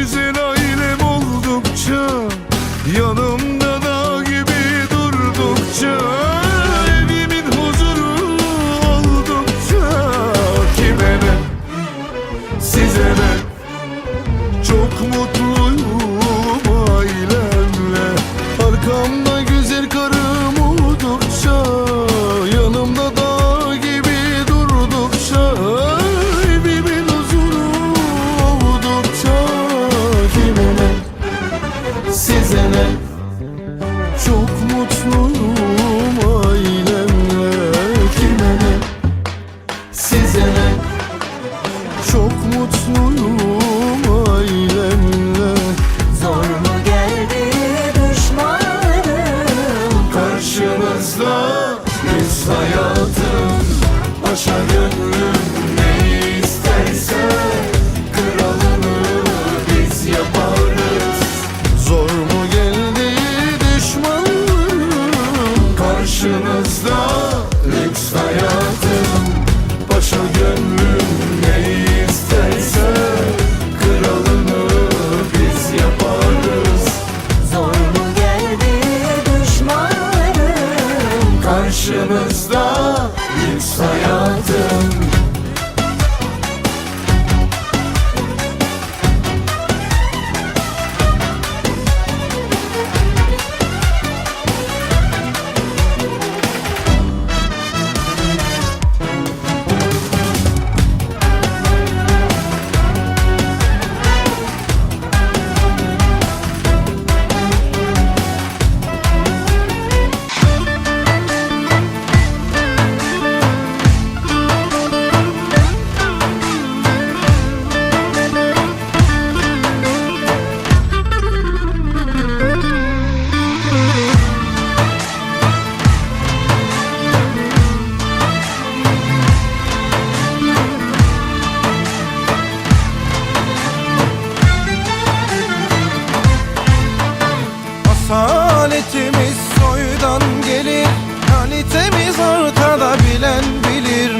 güzel ailem oldukça yana Paşa gönlüm ne isterse Kralını biz yaparız. Zor mu geldi düşmanlarım Karşınızda? Lüks hayatım Paşa gönlüm ne isterse Kralını biz yaparız. Zor mu geldi düşmanlarım Karşınızda? Lüks Asaletimiz soydan gelir Kalitemiz ortada bilen bilir.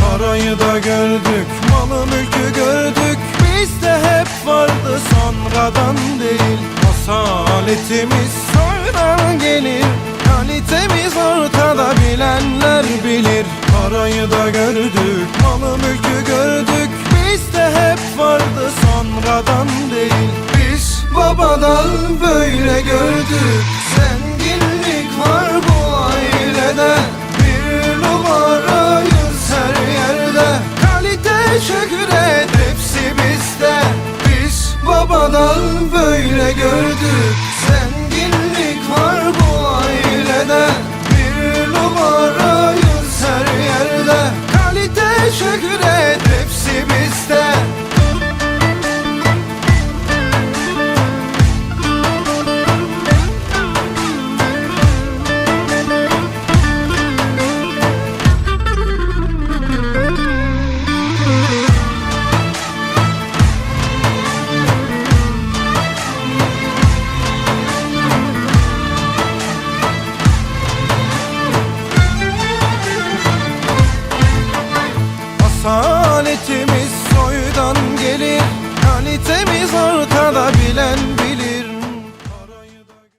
Parayı da gördük, malı mülkü gördük Bizde hep vardı sonradan değil. Asaletimiz soydan gelir Kalitemiz ortada bilenler bilir. Parayı da gördük, malı mülkü gördük Bizde hep vardı sonradan değil. Biz babadan böyle gördük Rüyada böyle gördük sen.